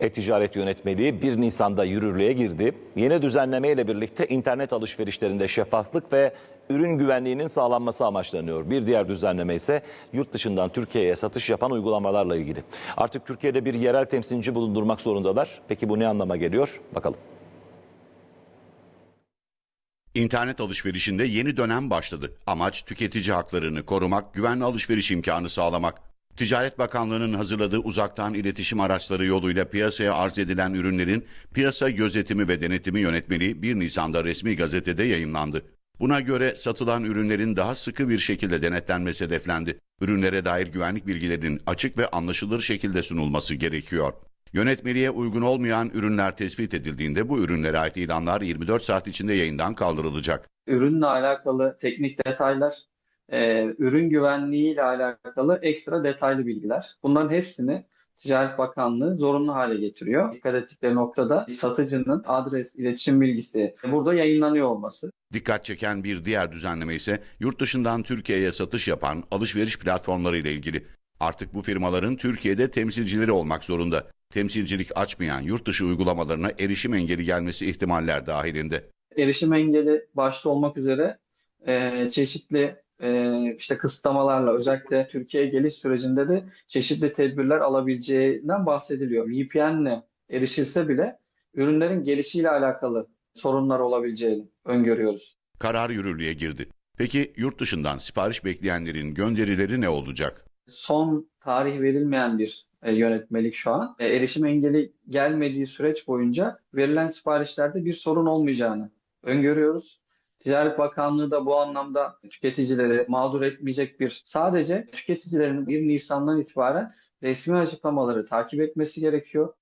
E-Ticaret Yönetmeliği 1 Nisan'da yürürlüğe girdi. Yeni düzenleme ile birlikte internet alışverişlerinde şeffaflık ve ürün güvenliğinin sağlanması amaçlanıyor. Bir diğer düzenleme ise yurt dışından Türkiye'ye satış yapan uygulamalarla ilgili. Artık Türkiye'de bir yerel temsilci bulundurmak zorundalar. Peki bu ne anlama geliyor? Bakalım. İnternet alışverişinde yeni dönem başladı. Amaç tüketici haklarını korumak, güvenli alışveriş imkanı sağlamak. Ticaret Bakanlığı'nın hazırladığı uzaktan iletişim araçları yoluyla piyasaya arz edilen ürünlerin piyasa gözetimi ve denetimi yönetmeliği 1 Nisan'da resmi gazetede yayımlandı. Buna göre satılan ürünlerin daha sıkı bir şekilde denetlenmesi hedeflendi. Ürünlere dair güvenlik bilgilerinin açık ve anlaşılır şekilde sunulması gerekiyor. Yönetmeliğe uygun olmayan ürünler tespit edildiğinde bu ürünlere ait ilanlar 24 saat içinde yayından kaldırılacak. ürünle alakalı teknik detaylar, e, ürün güvenliği ile alakalı ekstra detaylı bilgiler. Bunların hepsini Ticaret Bakanlığı zorunlu hale getiriyor. Dikkat ettikleri noktada satıcının adres, iletişim bilgisi burada yayınlanıyor olması. Dikkat çeken bir diğer düzenleme ise yurt dışından Türkiye'ye satış yapan alışveriş platformları ile ilgili. Artık bu firmaların Türkiye'de temsilcileri olmak zorunda. Temsilcilik açmayan yurt dışı uygulamalarına erişim engeli gelmesi ihtimaller dahilinde. Erişim engeli başta olmak üzere e, çeşitli işte kısıtlamalarla özellikle Türkiye'ye geliş sürecinde de çeşitli tedbirler alabileceğinden bahsediliyor. VPN'le erişilse bile ürünlerin gelişiyle alakalı sorunlar olabileceğini öngörüyoruz. Karar yürürlüğe girdi. Peki yurt dışından sipariş bekleyenlerin gönderileri ne olacak? Son tarih verilmeyen bir e, yönetmelik şu an. E, erişim engeli gelmediği süreç boyunca verilen siparişlerde bir sorun olmayacağını öngörüyoruz. Ticaret Bakanlığı da bu anlamda tüketicileri mağdur etmeyecek bir sadece tüketicilerin 1 Nisan'dan itibaren resmi açıklamaları takip etmesi gerekiyor.